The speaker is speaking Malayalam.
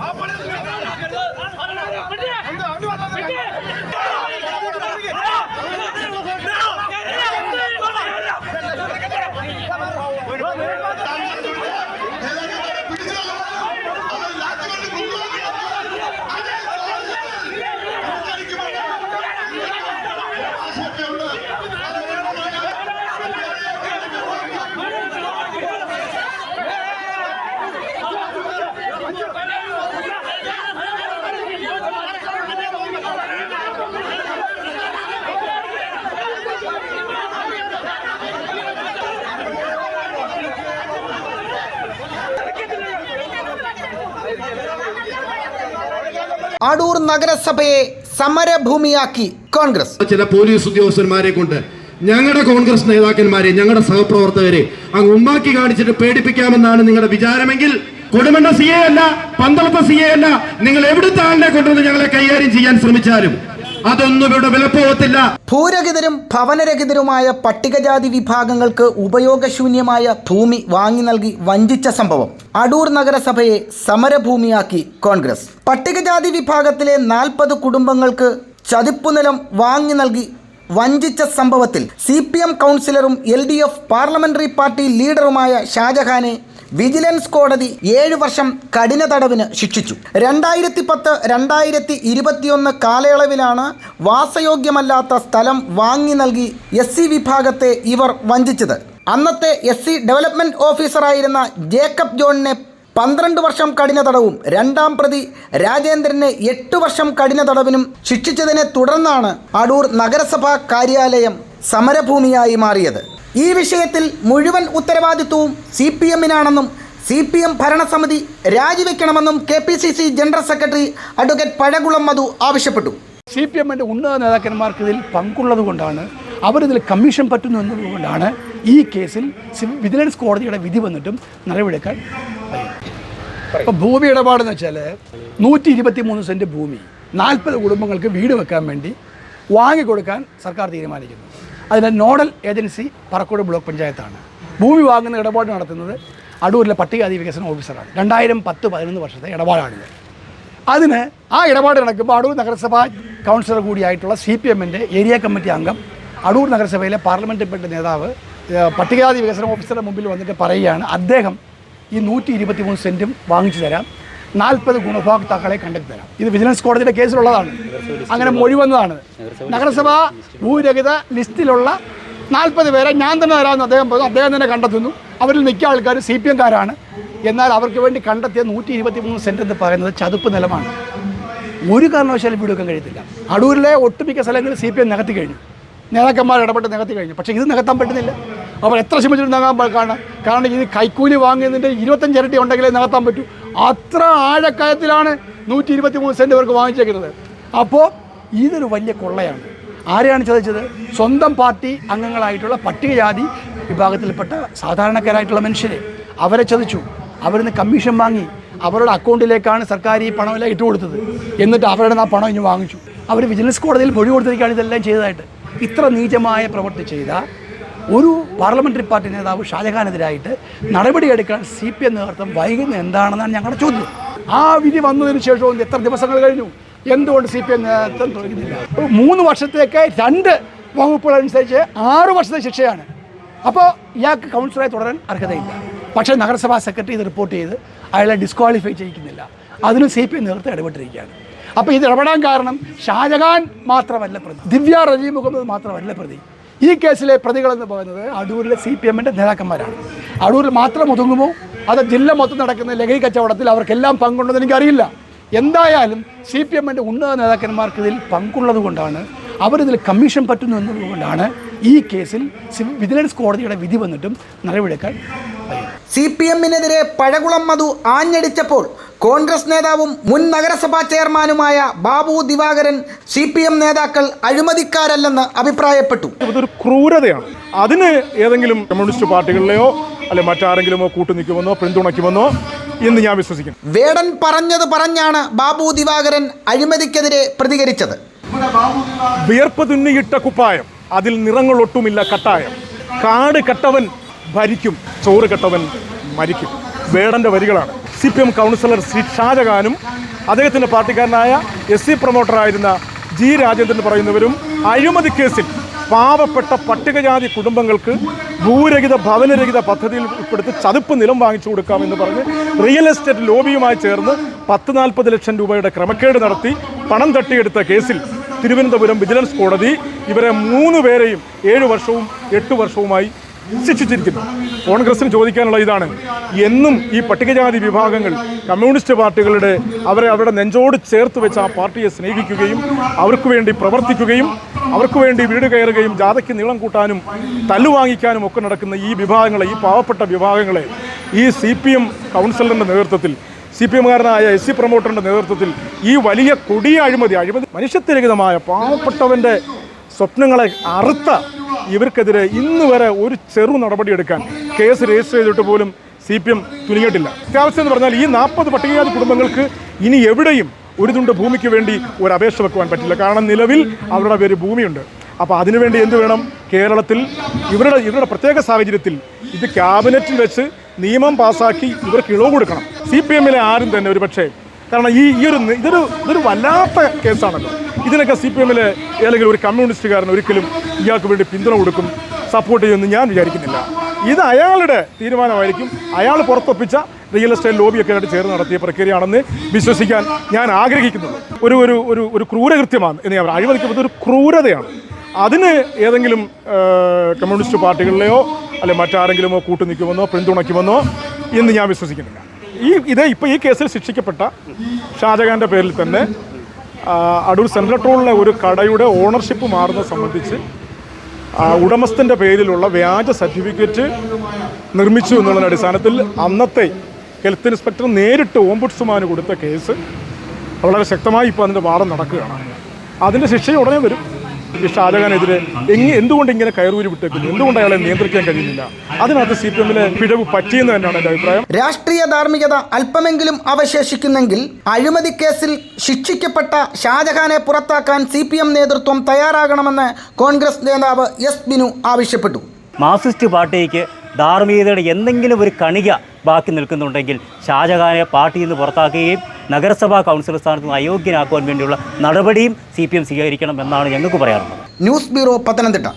அப்படி അടൂർ നഗരസഭയെ സമരഭൂമിയാക്കി കോൺഗ്രസ്. ചില പോലീസ് ഉദ്യോഗസ്ഥന്മാരെ കൊണ്ട് ഞങ്ങളുടെ കോൺഗ്രസ് നേതാക്കന്മാരെ ഞങ്ങളുടെ സഹപ്രവർത്തകരെ അങ്ങ് ഉമ്മാക്കി കാണിച്ചിട്ട് പേടിപ്പിക്കാമെന്നാണ് നിങ്ങളുടെ വിചാരമെങ്കിൽ കൊടുമണ്ണ സി എ അല്ല പന്തളത്തെ സി എ അല്ല നിങ്ങൾ എവിടുത്തെ ആളിനെ കൊണ്ടുവന്ന് ഞങ്ങളെ കൈകാര്യം ചെയ്യാൻ ശ്രമിച്ചാലും അതൊന്നും ഇവിടെ വിലപ്പോവത്തില്ല ഭൂരഹിതരും ഭവനരഹിതരുമായ പട്ടികജാതി വിഭാഗങ്ങൾക്ക് ഉപയോഗശൂന്യമായ ഭൂമി വാങ്ങി നൽകി വഞ്ചിച്ച സംഭവം അടൂർ നഗരസഭയെ സമരഭൂമിയാക്കി കോൺഗ്രസ്. പട്ടികജാതി വിഭാഗത്തിലെ നാൽപ്പത് കുടുംബങ്ങൾക്ക് ചതിപ്പുനിലം വാങ്ങി നൽകി വഞ്ചിച്ച സംഭവത്തിൽ C P M കൗൺസിലറും L D F parliamentary party ലീഡറുമായ ഷാജഹാനെ വിജിലൻസ് കോടതി ഏഴ് വർഷം കഠിന തടവിന് ശിക്ഷിച്ചു. രണ്ടായിരത്തി പത്ത് രണ്ടായിരത്തി ഇരുപത്തിയൊന്ന് കാലയളവിലാണ് വാസയോഗ്യമല്ലാത്ത സ്ഥലം വാങ്ങി നൽകി എസ് സി വിഭാഗത്തെ ഇവർ വഞ്ചിച്ചത്. അന്നത്തെ എസ് സി ഡെവലപ്മെന്റ് ഓഫീസറായിരുന്ന ജേക്കബ് ജോണിനെ പന്ത്രണ്ട് വർഷം കഠിന തടവും രണ്ടാം പ്രതി രാജേന്ദ്രനെ എട്ട് വർഷം കഠിന തടവിനും ശിക്ഷിച്ചതിനെ തുടർന്നാണ് അടൂർ നഗരസഭാ കാര്യാലയം സമരഭൂമിയായി മാറിയത്. ഈ വിഷയത്തിൽ മുഴുവൻ ഉത്തരവാദിത്വവും സി പി എമ്മിനാണെന്നും സി പി എം ഭരണസമിതി രാജിവെക്കണമെന്നും K P C C general secretary advocate Pazhakulam Madhu ആവശ്യപ്പെട്ടു. സി പി എമ്മിന്റെ ഉന്നത നേതാക്കന്മാർക്ക് ഇതിൽ പങ്കുള്ളത് കൊണ്ടാണ് അവരിതിൽ കമ്മീഷൻ പറ്റുന്നു എന്നതുകൊണ്ടാണ് ഈ കേസിൽ വിജിലൻസ് കോടതിയുടെ വിധി വന്നിട്ടും നടപടിയെടുക്കാൻ ഇപ്പോൾ ഭൂമി ഇടപാടെന്ന് വെച്ചാൽ നൂറ്റി ഇരുപത്തി മൂന്ന് സെന്റ് ഭൂമി നാൽപ്പത് കുടുംബങ്ങൾക്ക് വീട് വെക്കാൻ വേണ്ടി വാങ്ങിക്കൊടുക്കാൻ സർക്കാർ തീരുമാനിക്കുന്നു. അതിന്റെ നോഡൽ ഏജൻസി പറക്കോട് ബ്ലോക്ക് പഞ്ചായത്താണ്. ഭൂമി വാങ്ങുന്ന ഇടപാട് നടത്തുന്നത് അടൂരിലെ പട്ടികജാതി വികസന ഓഫീസറാണ്. രണ്ടായിരം പത്ത് പതിനൊന്ന് വർഷത്തെ ഇടപാടാണിത് അതിന് ആ ഇടപാട് നടക്കുമ്പോൾ അടൂർ നഗരസഭാ കൗൺസിലർ കൂടിയായിട്ടുള്ള സി പി എമ്മിന്റെ ഏരിയ കമ്മിറ്റി അംഗം അടൂർ നഗരസഭയിലെ പാർലമെന്റ് പെട്ട നേതാവ് പട്ടികജാതി വികസന ഓഫീസറുടെ മുമ്പിൽ വന്നിട്ട് പറയുകയാണ് അദ്ദേഹം ഈ നൂറ്റി ഇരുപത്തി മൂന്ന് സെന്റും വാങ്ങിച്ചു തരാം. നാൽപ്പത് ഗുണഭോക്താക്കളെ കണ്ടെത്തി തരാം ഇത് വിജിലൻസ് കോടതിയുടെ കേസിലുള്ളതാണ്. അങ്ങനെ മൊഴി വന്നതാണ്. നഗരസഭ ഭൂരഹിത ലിസ്റ്റിലുള്ള നാൽപ്പത് പേരെ ഞാൻ തന്നെ തരാമെന്ന് അദ്ദേഹം പറഞ്ഞു. അദ്ദേഹം തന്നെ കണ്ടെത്തുന്നു. അവരിൽ മിക്ക ആൾക്കാർ സി പി എംകാരാണ്. എന്നാൽ അവർക്ക് വേണ്ടി കണ്ടെത്തിയ നൂറ്റി ഇരുപത്തി മൂന്ന് സെന്റ് എന്ന് പറയുന്നത് ചതുപ്പ് നിലമാണ്. ഒരു കാരണവശാലും വീട് വെക്കാൻ കഴിയത്തില്ല. അടൂരിലെ ഒട്ടുമിക്ക സ്ഥലങ്ങളിൽ സി പി എം നികത്തി കഴിഞ്ഞു. നേതാക്കന്മാർ ഇടപെട്ട് നികത്തി കഴിഞ്ഞു. പക്ഷേ ഇത് നികത്താൻ പറ്റുന്നില്ല. അവർ എത്ര ശ്രമിച്ചിട്ട് പാടാണ് കാരണം ഇത് കൈക്കൂലി വാങ്ങിയതിന്റെ ഇരുപത്തഞ്ച് ഇരട്ടി ഉണ്ടെങ്കിലേ നടത്താൻ പറ്റൂ. അത്ര ആഴക്കയത്തിലാണ് നൂറ്റി ഇരുപത്തി മൂന്ന് സെന്റ് ഇവർക്ക് വാങ്ങിച്ചേക്കുന്നത്. അപ്പോൾ ഇതൊരു വലിയ കൊള്ളയാണ്. ആരെയാണ് ചതിച്ചത് സ്വന്തം പാർട്ടി അംഗങ്ങളായിട്ടുള്ള പട്ടികജാതി വിഭാഗത്തിൽപ്പെട്ട സാധാരണക്കാരായിട്ടുള്ള മനുഷ്യരെ. അവരെ ചതിച്ചു അവരിന്ന് കമ്മീഷൻ വാങ്ങി. അവരുടെ അക്കൗണ്ടിലേക്കാണ് സർക്കാർ ഈ പണമെല്ലാം ഇട്ട് കൊടുത്തത്. എന്നിട്ട് അവരുടെ ആ പണം ഇനി വാങ്ങിച്ചു. അവർ വിജിലൻസ് കോടതിയിൽ മൊഴി കൊടുത്തിരിക്കുകയാണ് ഇതെല്ലാം ചെയ്തതായിട്ട്. ഇത്ര നീചമായ പ്രവൃത്തി ചെയ്ത ഒരു പാർലമെന്ററി പാർട്ടി നേതാവ് ഷാജഹാനെതിരായിട്ട് നടപടിയെടുക്കാൻ സി പി എം നേതൃത്വം വൈകുന്നത് എന്താണെന്നാണ് ഞങ്ങളുടെ ചോദ്യം. ആ വിധി വന്നതിന് ശേഷവും എത്ര ദിവസങ്ങൾ കഴിഞ്ഞു? എന്തുകൊണ്ട് സി പി എം നേതൃത്വം തുടങ്ങുന്നില്ല മൂന്ന് വർഷത്തേക്ക് രണ്ട് വകുപ്പുകൾ അനുസരിച്ച് ആറ് വർഷത്തെ ശിക്ഷയാണ്. അപ്പോൾ ഇയാൾക്ക് കൗൺസിലറായി തുടരാൻ അർഹതയില്ല. പക്ഷേ നഗരസഭാ സെക്രട്ടറി ഇത് റിപ്പോർട്ട് ചെയ്ത് അയാളെ ഡിസ്ക്വാളിഫൈ ചെയ്യിക്കുന്നില്ല. അതിന് സി പി എം നേതൃത്വം ഇടപെട്ടിരിക്കുകയാണ്. അപ്പോൾ ഇത് ഇടപെടാൻ കാരണം ഷാജഹാൻ മാത്രമല്ല പ്രതി. ദിവ്യ റജീം മുഹമ്മദ് മാത്രമല്ല പ്രതി. ഈ കേസിലെ പ്രതികളെന്ന് പറയുന്നത് അടൂരിലെ സി പി എമ്മിന്റെ നേതാക്കന്മാരാണ്. അടൂരിൽ മാത്രം ഒതുങ്ങുമോ? അത് ജില്ല മൊത്തം നടക്കുന്ന ലഹരി കച്ചവടത്തിൽ അവർക്കെല്ലാം പങ്കുണ്ടെന്ന് എനിക്കറിയില്ല. എന്തായാലും സി പി എമ്മിന്റെ ഉന്നത നേതാക്കന്മാർക്ക് ഇതിൽ പങ്കുള്ളത് കൊണ്ടാണ് അവരിതിൽ കമ്മീഷൻ പറ്റുന്നു എന്നതുകൊണ്ടാണ് ഈ കേസിൽ വിജിലൻസ് കോടതിയുടെ വിധി വന്നിട്ടും കഴിയുന്നത് സി പി എമ്മിനെതിരെ പഴകുളം മധു ആഞ്ഞടിച്ചപ്പോൾ കോൺഗ്രസ് നേതാവും മുൻ നഗരസഭാ ചെയർമാനുമായ Babu Divakaran C P M നേതാക്കൾ അഴിമതിക്കാരല്ലെന്ന് അഭിപ്രായപ്പെട്ടു. ഇതൊരു ക്രൂരതയാണ്. അതിന് ഏതെങ്കിലും കമ്മ്യൂണിസ്റ്റ് പാർട്ടികളിലെയോ അല്ലെ മറ്റാരെങ്കിലുമോ കൂട്ടുനിൽക്കുമെന്നോ പിന്തുണയ്ക്കുമെന്നോ എന്ന് ഞാൻ വിശ്വസിക്കുന്നു. വേടൻ പറഞ്ഞത് പറഞ്ഞാണ് ബാബു ദിവാകരൻ അഴിമതിക്കെതിരെ പ്രതികരിച്ചത്. വിയർപ്പ് തുന്നിയിട്ട കുപ്പായം അതിൽ നിറങ്ങളൊട്ടുമില്ല കട്ടായം. കാട് കെട്ടവൻ ഭരിക്കും ചോറ് കെട്ടവൻ മരിക്കും. വേടന്റെ വരികളാണ്. C P M councillor C ഷാജഹാനും അദ്ദേഹത്തിന്റെ പാർട്ടിക്കാരനായ എസ് സി പ്രൊമോട്ടറായിരുന്ന ജി രാജേന്ദ്രൻ പറയുന്നവരും അഴിമതി കേസിൽ പാവപ്പെട്ട പട്ടികജാതി കുടുംബങ്ങൾക്ക് ഭൂരഹിത ഭവനരഹിത പദ്ധതിയിൽ ഉൾപ്പെടുത്തി ചതുപ്പ് നിലം വാങ്ങിച്ചു കൊടുക്കാമെന്ന് പറഞ്ഞ് റിയൽ എസ്റ്റേറ്റ് ലോബിയുമായി ചേർന്ന് പത്ത് നാൽപ്പത് ലക്ഷം രൂപയുടെ ക്രമക്കേട് നടത്തി പണം തട്ടിയെടുത്ത കേസിൽ തിരുവനന്തപുരം വിജിലൻസ് കോടതി ഇവരെ മൂന്ന് പേരെയും ഏഴ് വർഷവും എട്ട് വർഷവുമായി ശിക്ഷിച്ചിരിക്കുന്നു കോൺഗ്രസിന് ചോദിക്കാനുള്ള ഇതാണ്. എന്നും ഈ പട്ടികജാതി വിഭാഗങ്ങൾ കമ്മ്യൂണിസ്റ്റ് പാർട്ടികളുടെ അവരെ അവരുടെ നെഞ്ചോട് ചേർത്ത് വെച്ച് ആ പാർട്ടിയെ സ്നേഹിക്കുകയും അവർക്ക് വേണ്ടി പ്രവർത്തിക്കുകയും അവർക്ക് വേണ്ടി വീട് കയറുകയും ജാഥയ്ക്ക് നീളം കൂട്ടാനും തല്ലുവാങ്ങിക്കാനും ഒക്കെ നടക്കുന്ന ഈ വിഭാഗങ്ങളെ ഈ പാവപ്പെട്ട വിഭാഗങ്ങളെ ഈ സി പി എം കൗൺസിലറിന്റെ നേതൃത്വത്തിൽ സി പി എമ്മുകാരനായ എസ് സി പ്രൊമോട്ടറിന്റെ നേതൃത്വത്തിൽ ഈ വലിയ കൊടിയ അഴിമതി അഴിമതി മനുഷ്യത്വരഹിതമായ പാവപ്പെട്ടവന്റെ സ്വപ്നങ്ങളെ അറുത്ത ഇവർക്കെതിരെ ഇന്ന് വരെ ഒരു ചെറു നടപടിയെടുക്കാൻ കേസ് രജിസ്റ്റർ ചെയ്തിട്ട് പോലും സി പി എം തുനിഞ്ഞിട്ടില്ല. അത്യാവശ്യം എന്ന് പറഞ്ഞാൽ ഈ നാൽപ്പത് പട്ടികജാതി കുടുംബങ്ങൾക്ക് ഇനി എവിടെയും ഒരു തുണ്ട് ഭൂമിക്ക് വേണ്ടി ഒരു അപേക്ഷ വെക്കുവാൻ പറ്റില്ല. കാരണം നിലവിൽ അവരുടെ പേര് ഭൂമിയുണ്ട്. അപ്പോൾ അതിനുവേണ്ടി എന്ത് വേണം? കേരളത്തിൽ ഇവരുടെ ഇവരുടെ പ്രത്യേക സാഹചര്യത്തിൽ ഇത് ക്യാബിനറ്റിൽ വെച്ച് നിയമം പാസാക്കി ഇവർക്ക് ഇളവ് കൊടുക്കണം. സി പി എമ്മിലെ ആരും തന്നെ ഒരു പക്ഷേ കാരണം ഈ ഈ ഒരു ഇതൊരു ഇതൊരു വല്ലാത്ത കേസാണല്ലോ. ഇതിനൊക്കെ സി പി എമ്മിലെ അല്ലെങ്കിൽ ഒരു കമ്മ്യൂണിസ്റ്റുകാരൻ ഒരിക്കലും ഇയാൾക്ക് വേണ്ടി പിന്തുണ കൊടുക്കും സപ്പോർട്ട് ചെയ്യുമെന്ന് ഞാൻ വിചാരിക്കുന്നില്ല. ഇത് അയാളുടെ തീരുമാനമായിരിക്കും. അയാൾ പുറത്തൊപ്പിച്ച റിയൽ എസ്റ്റേറ്റ് ലോബിയൊക്കെ ആയിട്ട് ചേർന്ന് നടത്തിയ പ്രക്രിയയാണെന്ന് വിശ്വസിക്കാൻ ഞാൻ ആഗ്രഹിക്കുന്നത് ഒരു ഒരു ഒരു ഒരു ക്രൂരകൃത്യമാണ് എന്ന് ഞാൻ അഴിമതിക്കുന്നത് ഒരു ക്രൂരതയാണ്. അതിന് ഏതെങ്കിലും കമ്മ്യൂണിസ്റ്റ് പാർട്ടികളിലെയോ അല്ലെ മറ്റാരെങ്കിലുമോ കൂട്ടു നിൽക്കുമെന്നോ പിന്തുണയ്ക്കുമെന്നോ എന്ന് ഞാൻ വിശ്വസിക്കുന്നില്ല. ഈ ഇതേ ഇപ്പോൾ ഈ കേസിൽ ശിക്ഷിക്കപ്പെട്ട ഷാജഹാന്റെ പേരിൽ തന്നെ അടൂർ സെൻട്രൽ ടോളിലെ ഒരു കടയുടെ ഓണർഷിപ്പ് മാറുന്നത് സംബന്ധിച്ച് ഉടമസ്ഥന്റെ പേരിലുള്ള വ്യാജ സർട്ടിഫിക്കറ്റ് നിർമ്മിച്ചു എന്നുള്ള അടിസ്ഥാനത്തിൽ അന്നത്തെ ഹെൽത്ത് ഇൻസ്പെക്ടർ നേരിട്ട് ഓംബുഡ്സ്മാന് കൊടുത്ത കേസ് വളരെ ശക്തമായി ഇപ്പോൾ അതിന്റെ വാദം നടക്കുകയാണ്. അതിന്റെ ശിക്ഷ ഉടനെ വരും. ഈ ഷാജഹാനെതിരെ എങ്ങനെ എന്തുകൊണ്ട് ഇങ്ങനെ കയറൂരി വിട്ടേക്കുന്നു? എന്തുകൊണ്ട് അയാളെ നിയന്ത്രിക്കാൻ കഴിയുന്നില്ല? അതിനകത്ത് സി പി എമ്മിലെ പിഴവ് പറ്റിയെന്ന് തന്നെയാണ് എന്റെ അഭിപ്രായം. രാഷ്ട്രീയ ധാർമ്മികത അല്പമെങ്കിലും അവശേഷിക്കുന്നെങ്കിൽ അഴിമതി കേസിൽ ശിക്ഷിക്കപ്പെട്ട ഷാജഹാനെ പുറത്താക്കാൻ സി പി എം നേതൃത്വം തയ്യാറാകണമെന്ന് കോൺഗ്രസ് നേതാവ് എസ് ബിനു ആവശ്യപ്പെട്ടു. മാർക്സിസ്റ്റ് പാർട്ടിക്ക് ധാർമ്മികതയുടെ എന്തെങ്കിലും ഒരു കണിക ബാക്കി നിൽക്കുന്നുണ്ടെങ്കിൽ ഷാജഹാനെ പാർട്ടിയിൽ നിന്ന് പുറത്താക്കുകയും നഗരസഭാ കൗൺസിലർ സ്ഥാനത്ത് നിന്ന് അയോഗ്യനാക്കുവാൻ വേണ്ടിയുള്ള നടപടിയും സി പി എം സ്വീകരിക്കണം എന്നാണ് ഞങ്ങൾക്ക് പറയാറുള്ളത് ന്യൂസ് ബ്യൂറോ പത്തനംതിട്ട.